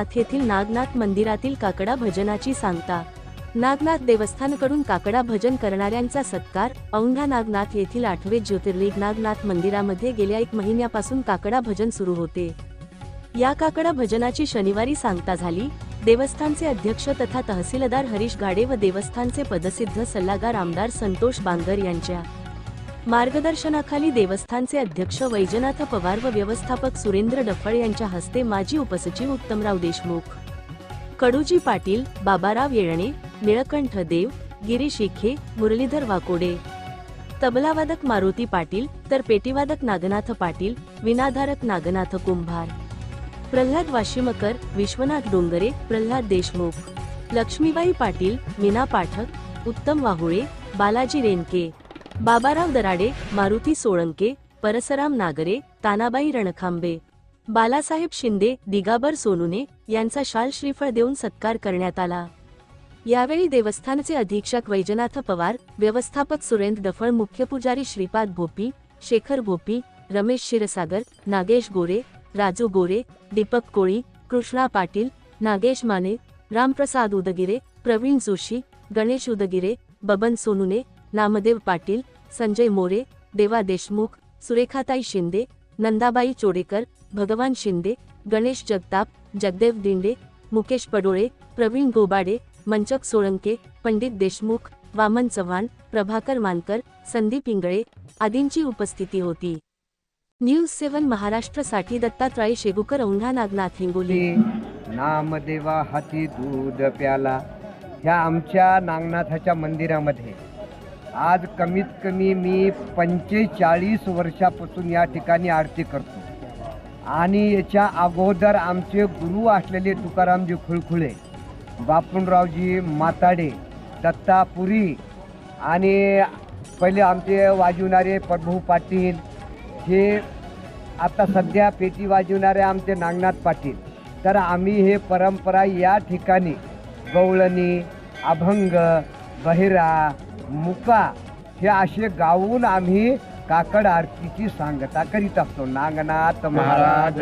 नागनाथ येथील नागनाथ मंदिरातील काकडा भजनाची सांगता. नागनाथ देवस्थानकडून काकडा भजन करणाऱ्यांचा सत्कार. औंढा नागनाथ येथील आठवे ज्योतिर्लिंग नागनाथ मंदिरामध्ये गेल्या एक महिन्यापासून काकडा भजन सुरू होते. या काकडा भजनाची शनिवारी सांगता झाली. देवस्थानचे अध्यक्ष तथा तहसीलदार हरीश गाडे व देवस्थानचे पदसिद्ध सल्लागार आमदार संतोष बांगर यांच्या मार्गदर्शनाखाली देवस्थानचे अध्यक्ष वैजनाथ पवार व व्यवस्थापक सुरेंद्र डफळ यांच्या हस्ते माजी उपसचिव उत्तमराव देशमुख. कडूजी पाटील बाबाराव येळणे निळकंठ देव गिरीश इखे मुरलीधर वाकोडे. तबलावादक मारुती पाटील तर पेटीवादक नागनाथ पाटील विनाधारक नागनाथ कुंभार. प्रल्हाद वाशिमकर विश्वनाथ डोंगरे प्रल्हाद देशमुख. लक्ष्मीबाई पाटील मीना पाठक उत्तम वाहुळे बालाजी रेनके बाबाराव दराडे मारुती सोळंके परसराम नागरे तानाबाई रणखांबे बालासाहेब शिंदे दिगाबर सोनुने यांचा शाल श्रीफळ देऊन सत्कार करण्यात आला. यावेळी देवस्थानचे अधीक्षक वैजनाथ पवार व्यवस्थापक सुरेंद्र डफळ मुख्य पुजारी श्रीपाद भोपी शेखर भोपी रमेश क्षीरसागर नागेश गोरे राजू गोरे दीपक कोळी कृष्णा पाटील नागेश माने रामप्रसाद उदगिरे प्रवीण जोशी गणेश उदगिरे बबन सोनुने नामदेव पाटील संजय मोरे देवा देशमुख सुरेखाताई शिंदे नंदाबाई चोडेकर भगवान शिंदे गणेश जगताप जगदेव दिंडे मुकेश पडोळे प्रवीण गोबाडे मंचक सोळंके पंडित देशमुख वामन चव्हाण प्रभाकर मानकर संदीप इंगळे आदींची उपस्थिती होती. न्यूज सेवन महाराष्ट्रसाठी दत्तात्रय शेगुकर औंढा नागनाथ हिंगोली. नामदेवा हाती दूध प्याला. ह्या आमच्या नागनाथाच्या मंदिरामध्ये आज कमीत कमी मी पंचेचाळीस वर्षापासून या ठिकाणी आरती करतो. आणि याच्या अगोदर आमचे गुरु असलेले तुकारामजी खुळखुळे बापूनरावजी माताडे दत्तापुरी आणि पहिले आमचे वाजवणारे प्रभू पाटील हे आता सध्या पेटी वाजवणारे आमचे नागनाथ पाटील. तर आम्ही हे परंपरा या ठिकाणी गवळणी अभंग बहिरा मुका हे असे गाऊन आम्ही काकड आरतीची सांगता करीत असतो. नागनाथ महाराज